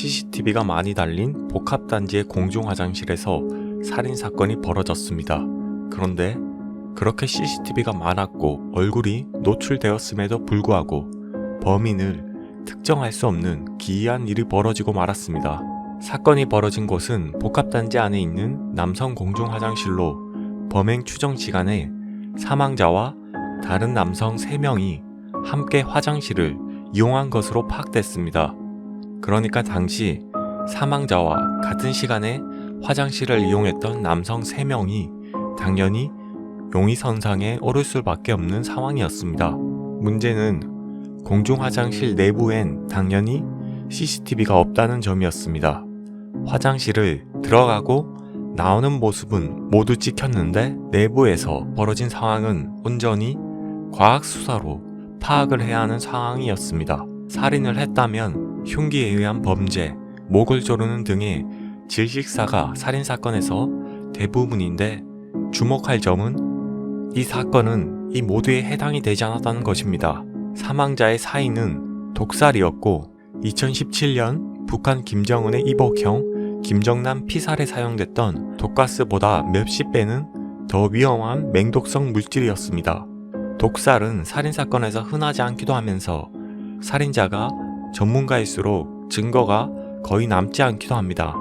CCTV가 많이 달린 복합단지의 공중 화장실에서 살인 사건이 벌어졌습니다. 그런데 그렇게 CCTV가 많았고 얼굴이 노출되었음에도 불구하고 범인을 특정할 수 없는 기이한 일이 벌어지고 말았습니다. 사건이 벌어진 곳은 복합단지 안에 있는 남성 공중 화장실로 범행 추정 시간에 사망자와 다른 남성 3명이 함께 화장실을 이용한 것으로 파악됐습니다. 그러니까 당시 사망자와 같은 시간에 화장실을 이용했던 남성 3명이 당연히 용의선상에 오를 수밖에 없는 상황이었습니다. 문제는 공중 화장실 내부엔 당연히 CCTV가 없다는 점이었습니다. 화장실을 들어가고 나오는 모습은 모두 찍혔는데 내부에서 벌어진 상황은 온전히 과학 수사로 파악을 해야 하는 상황이었습니다. 살인을 했다면 흉기에 의한 범죄, 목을 조르는 등의 질식사가 살인 사건에서 대부분인데 주목할 점은 이 사건은 이 모두에 해당이 되지 않았다는 것입니다. 사망자의 사인은 독살이었고 2017년 북한 김정은의 이복형 김정남 피살에 사용됐던 독가스보다 몇십 배는 더 위험한 맹독성 물질이었습니다. 독살은 살인사건에서 흔하지 않기도 하면서 살인자가 전문가일수록 증거가 거의 남지 않기도 합니다.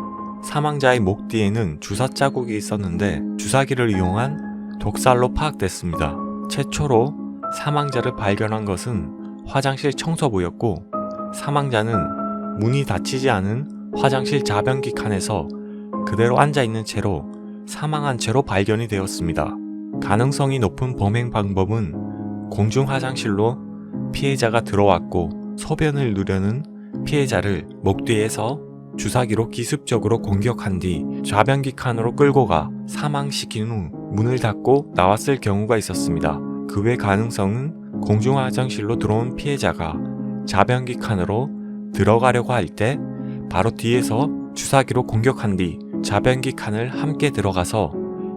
사망자의 목 뒤에는 주사 자국이 있었는데 주사기를 이용한 독살로 파악됐습니다. 최초로 사망자를 발견한 것은 화장실 청소부였고 사망자는 문이 닫히지 않은 화장실 자변기 칸에서 그대로 앉아 있는 채로 사망한 채로 발견이 되었습니다. 가능성이 높은 범행 방법은 공중 화장실로 피해자가 들어왔고 소변을 누려는 피해자를 목 뒤에서 주사기로 기습적으로 공격한 뒤 좌변기 칸으로 끌고 가 사망시킨 후 문을 닫고 나왔을 경우가 있었습니다. 그 외 가능성은 공중 화장실로 들어온 피해자가 자변기 칸으로 들어가려고 할 때 바로 뒤에서 주사기로 공격한 뒤 자변기 칸을 함께 들어가서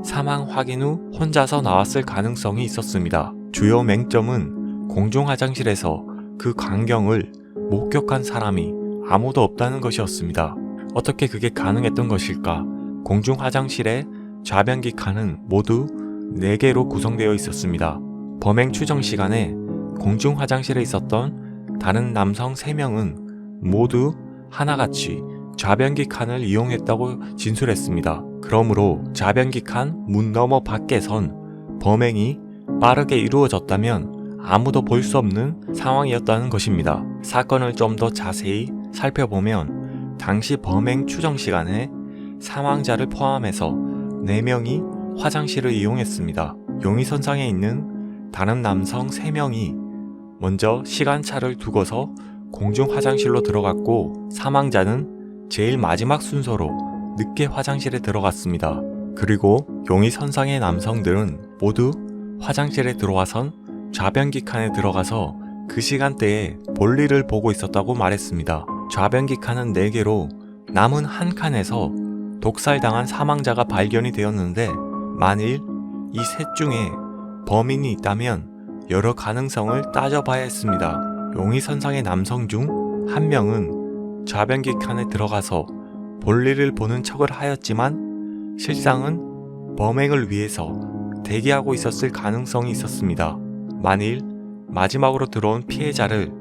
사망 확인 후 혼자서 나왔을 가능성이 있었습니다. 주요 맹점은 공중 화장실에서 그 광경을 목격한 사람이 아무도 없다는 것이었습니다. 어떻게 그게 가능했던 것일까? 공중 화장실의 좌변기 칸은 모두 4개로 구성되어 있었습니다. 범행 추정 시간에 공중 화장실에 있었던 다른 남성 3명은 모두 하나같이 좌변기 칸을 이용했다고 진술했습니다. 그러므로 좌변기 칸 문 너머 밖에선 범행이 빠르게 이루어졌다면 아무도 볼 수 없는 상황이었다는 것입니다. 사건을 좀 더 자세히 살펴보면 당시 범행 추정 시간에 사망자를 포함해서 4명이 화장실을 이용했습니다. 용의선상에 있는 다른 남성 3명이 먼저 시간차를 두고서 공중 화장실로 들어갔고 사망자는 제일 마지막 순서로 늦게 화장실에 들어갔습니다. 그리고 용의선상의 남성들은 모두 화장실에 들어와선 좌변기 칸에 들어가서 그 시간대에 볼일을 보고 있었다고 말했습니다. 좌변기 칸은 4개로 남은 한 칸에서 독살당한 사망자가 발견이 되었는데 만일 이 셋 중에 범인이 있다면 여러 가능성을 따져봐야 했습니다. 용의선상의 남성 중 한 명은 좌변기 칸에 들어가서 볼일을 보는 척을 하였지만 실상은 범행을 위해서 대기하고 있었을 가능성이 있었습니다. 만일 마지막으로 들어온 피해자를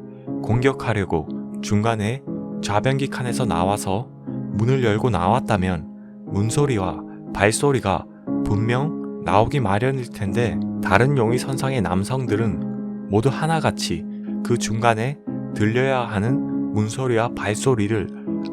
공격하려고 중간에 좌변기 칸에서 나와서 문을 열고 나왔다면 문소리와 발소리가 분명 나오기 마련일 텐데 다른 용의 선상의 남성들은 모두 하나같이 그 중간에 들려야 하는 문소리와 발소리를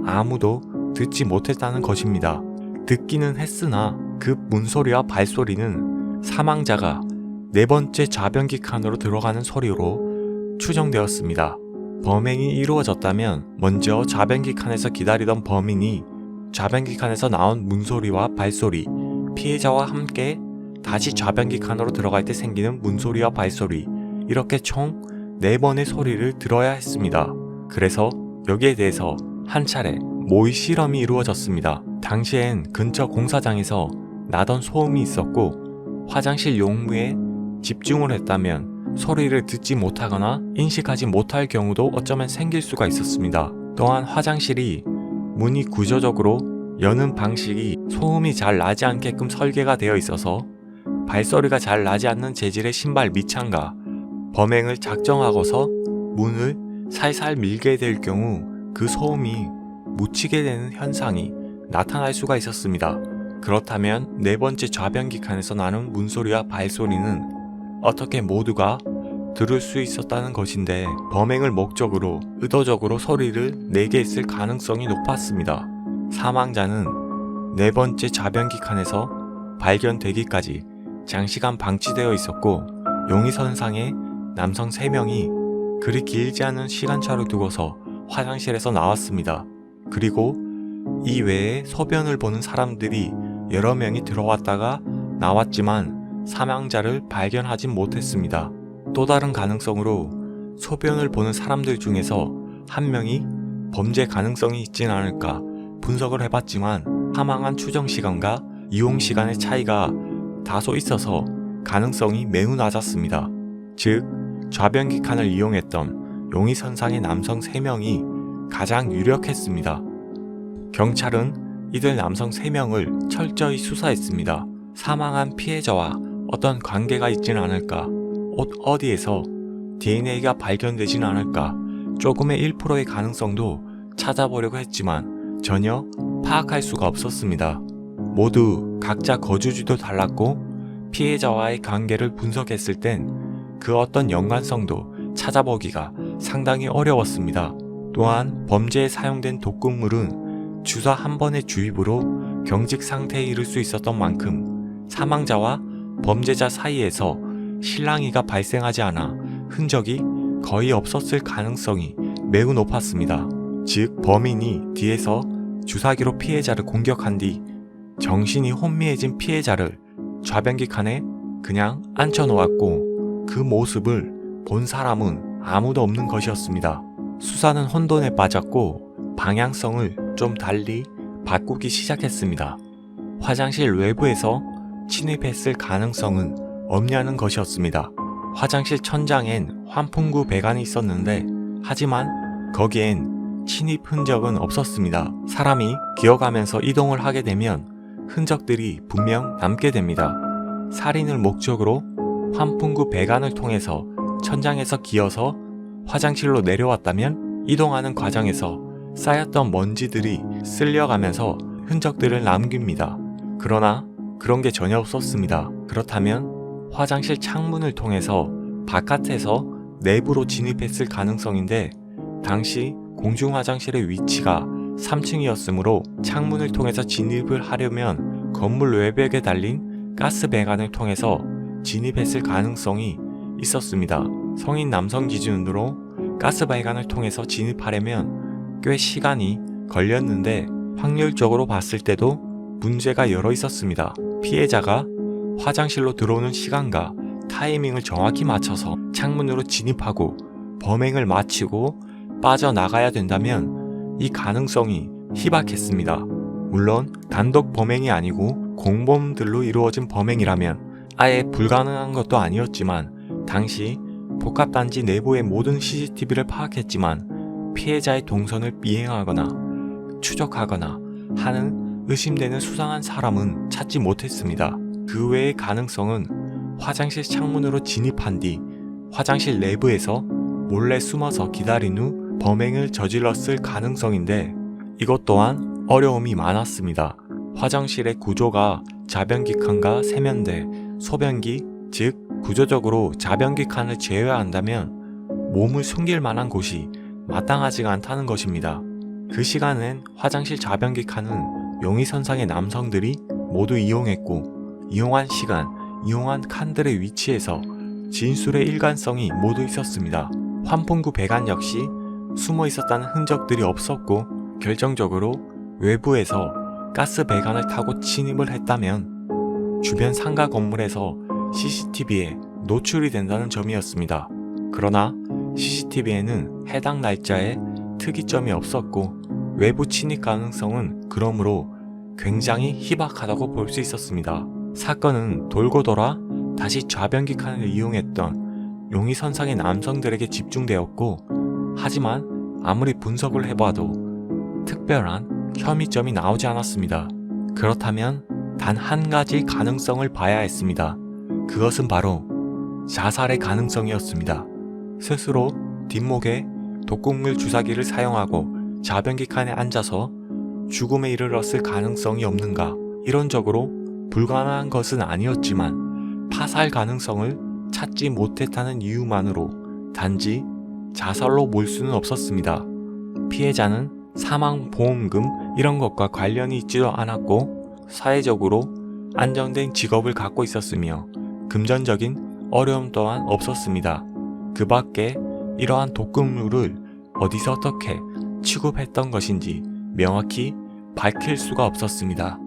아무도 듣지 못했다는 것입니다. 듣기는 했으나 그 문소리와 발소리는 사망자가 네 번째 좌변기 칸으로 들어가는 소리로 추정되었습니다. 범행이 이루어졌다면 먼저 좌변기 칸에서 기다리던 범인이 좌변기 칸에서 나온 문소리와 발소리, 피해자와 함께 다시 좌변기 칸으로 들어갈 때 생기는 문소리와 발소리, 이렇게 총 4번의 소리를 들어야 했습니다. 그래서 여기에 대해서 한 차례 모의 실험이 이루어졌습니다. 당시엔 근처 공사장에서 나던 소음이 있었고 화장실 용무에 집중을 했다면 소리를 듣지 못하거나 인식하지 못할 경우도 어쩌면 생길 수가 있었습니다. 또한 화장실이 문이 구조적으로 여는 방식이 소음이 잘 나지 않게끔 설계가 되어 있어서 발소리가 잘 나지 않는 재질의 신발 밑창과 범행을 작정하고서 문을 살살 밀게 될 경우 그 소음이 묻히게 되는 현상이 나타날 수가 있었습니다. 그렇다면 네 번째 좌변기 칸에서 나는 문소리와 발소리는 어떻게 모두가 들을 수 있었다는 것인데 범행을 목적으로 의도적으로 소리를 내게 했을 가능성이 높았습니다. 사망자는 네 번째 좌변기 칸에서 발견되기까지 장시간 방치되어 있었고 용의선상에 남성 3명이 그리 길지 않은 시간차를 두고서 화장실에서 나왔습니다. 그리고 이 외에 소변을 보는 사람들이 여러 명이 들어왔다가 나왔지만 사망자를 발견하진 못했습니다. 또 다른 가능성으로 소변을 보는 사람들 중에서 한 명이 범죄 가능성이 있진 않을까 분석을 해봤지만 사망한 추정 시간과 이용 시간의 차이가 다소 있어서 가능성이 매우 낮았습니다. 즉, 좌변기 칸을 이용했던 용의선상의 남성 3명이 가장 유력했습니다. 경찰은 이들 남성 3명을 철저히 수사했습니다. 사망한 피해자와 어떤 관계가 있진 않을까, 옷 어디에서 DNA가 발견되진 않을까, 조금의 1%의 가능성도 찾아보려고 했지만 전혀 파악할 수가 없었습니다. 모두 각자 거주지도 달랐고 피해자와의 관계를 분석했을 땐 그 어떤 연관성도 찾아보기가 상당히 어려웠습니다. 또한 범죄에 사용된 독극물은 주사 한 번의 주입으로 경직 상태에 이를 수 있었던 만큼 사망자와 범죄자 사이에서 실랑이가 발생하지 않아 흔적이 거의 없었을 가능성이 매우 높았습니다. 즉, 범인이 뒤에서 주사기로 피해자를 공격한 뒤 정신이 혼미해진 피해자를 좌변기 칸에 그냥 앉혀놓았고 그 모습을 본 사람은 아무도 없는 것이었습니다. 수사는 혼돈에 빠졌고 방향성을 좀 달리 바꾸기 시작했습니다. 화장실 외부에서 침입했을 가능성은 없냐는 것이었습니다. 화장실 천장엔 환풍구 배관이 있었는데 하지만 거기엔 침입 흔적은 없었습니다. 사람이 기어가면서 이동을 하게 되면 흔적들이 분명 남게 됩니다. 살인을 목적으로 환풍구 배관을 통해서 천장에서 기어서 화장실로 내려왔다면 이동하는 과정에서 쌓였던 먼지들이 쓸려가면서 흔적들을 남깁니다. 그러나 그런 게 전혀 없었습니다. 그렇다면 화장실 창문을 통해서 바깥에서 내부로 진입했을 가능성인데 당시 공중 화장실의 위치가 3층이었으므로 창문을 통해서 진입을 하려면 건물 외벽에 달린 가스 배관을 통해서 진입했을 가능성이 있었습니다. 성인 남성 기준으로 가스 배관을 통해서 진입하려면 꽤 시간이 걸렸는데 확률적으로 봤을 때도 문제가 여러 있었습니다. 피해자가 화장실로 들어오는 시간과 타이밍을 정확히 맞춰서 창문으로 진입하고 범행을 마치고 빠져나가야 된다면 이 가능성이 희박했습니다. 물론 단독 범행이 아니고 공범들로 이루어진 범행이라면 아예 불가능한 것도 아니었지만 당시 복합단지 내부의 모든 CCTV를 파악했지만 피해자의 동선을 미행하거나 추적하거나 하는 의심되는 수상한 사람은 찾지 못했습니다. 그 외의 가능성은 화장실 창문으로 진입한 뒤 화장실 내부에서 몰래 숨어서 기다린 후 범행을 저질렀을 가능성인데 이것 또한 어려움이 많았습니다. 화장실의 구조가 자변기 칸과 세면대, 소변기, 즉 구조적으로 자변기 칸을 제외한다면 몸을 숨길 만한 곳이 마땅하지가 않다는 것입니다. 그 시간엔 화장실 자변기 칸은 용의선상의 남성들이 모두 이용했고 이용한 시간, 이용한 칸들의 위치에서 진술의 일관성이 모두 있었습니다. 환풍구 배관 역시 숨어 있었다는 흔적들이 없었고 결정적으로 외부에서 가스 배관을 타고 침입을 했다면 주변 상가 건물에서 CCTV에 노출이 된다는 점이었습니다. 그러나 CCTV에는 해당 날짜에 특이점이 없었고 외부 침입 가능성은 그러므로 굉장히 희박하다고 볼 수 있었습니다. 사건은 돌고 돌아 다시 좌변기 칸을 이용했던 용의 선상의 남성들에게 집중되었고 하지만 아무리 분석을 해봐도 특별한 혐의점이 나오지 않았습니다. 그렇다면 단 한 가지 가능성을 봐야 했습니다. 그것은 바로 자살의 가능성이었습니다. 스스로 뒷목에 독극물 주사기를 사용하고 자변기 칸에 앉아서 죽음에 이르렀을 가능성이 없는가? 이론적으로 불가능한 것은 아니었지만 타살 가능성을 찾지 못했다는 이유만으로 단지 자살로 몰 수는 없었습니다. 피해자는 사망보험금 이런 것과 관련이 있지도 않았고 사회적으로 안정된 직업을 갖고 있었으며 금전적인 어려움 또한 없었습니다. 그 밖에 이러한 독극물을 어디서 어떻게 취급했던 것인지 명확히 밝힐 수가 없었습니다.